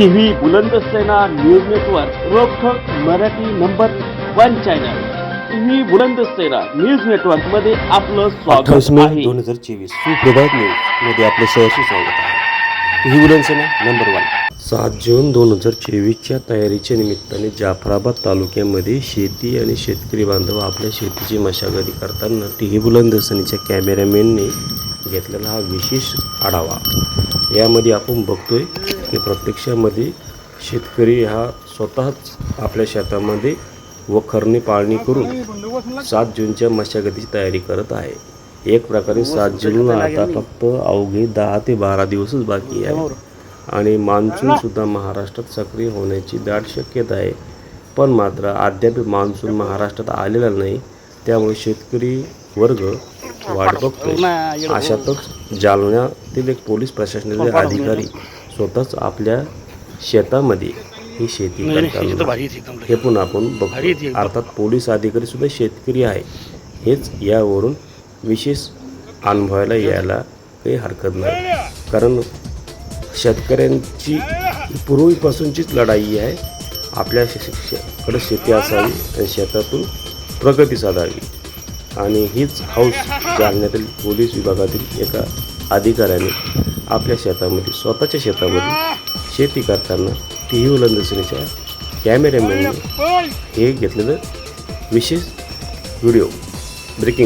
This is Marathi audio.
TV Buland Sena news network रोखोक Marathi number one channel. TV Buland Sena news नेटवर्कमध्ये आपलं स्वागत मे आहे. दोन हजार चोवीस. सुप्रभात न्यूजमध्ये आपले सहर्ष स्वागत आहे. ही बुलनसेना नंबर वन. सात जून दोन हजार चोवीसच्या तयारीच्या निमित्ताने जाफराबाद तालुक्यामध्ये शेती आणि शेतकरी बांधव आपल्या शेतीची मशागती करताना टीव्ही बुलंदसनीच्या कॅमेरामॅनने घेतलेला हा विशेष आढावा. यामध्ये आपण बघतो आहे की प्रत्यक्षामध्ये शेतकरी हा स्वतःच आपल्या शेतामध्ये वखरणी पाळणी करून सात जूनच्या मशागतीची तयारी करत आहे. एक प्रकारे सात जूनला आता फक्त अवघे दहा ते बारा दिवसच बाकी आहे. आणि मान्सूनसुद्धा महाराष्ट्रात सक्रिय होण्याची दाट शक्यता आहे. पण मात्र अद्याप मान्सून महाराष्ट्रात आलेला नाही. त्यामुळे शेतकरी वर्ग वाट बघतोय. अशातच जालन्यातील एक पोलीस प्रशासनाचे अधिकारी स्वतःच आपल्या शेतामध्ये ही शेती हे पण आपण बघतो. अर्थात पोलीस अधिकारी सुद्धा शेतकरी आहे. हेच यावरून विशेष अनुभवायला यायला काही हरकत नाही. कारण शेतकऱ्यांची पूर्वीपासूनचीच लढाई आहे. आपल्या कडे शेती असावी आणि शेतातून प्रगती साधावी. आणि हीच हौस जालन्यातील पोलीस विभागातील एका अधिकाऱ्याने आपल्या शेतामध्ये स्वतःच्या शेतामध्ये शेती करताना टी व्ही उलंदसनीच्या कॅमेरामॅनने हे घेतलेलं विशेष व्हिडिओ. ब्रेकिंग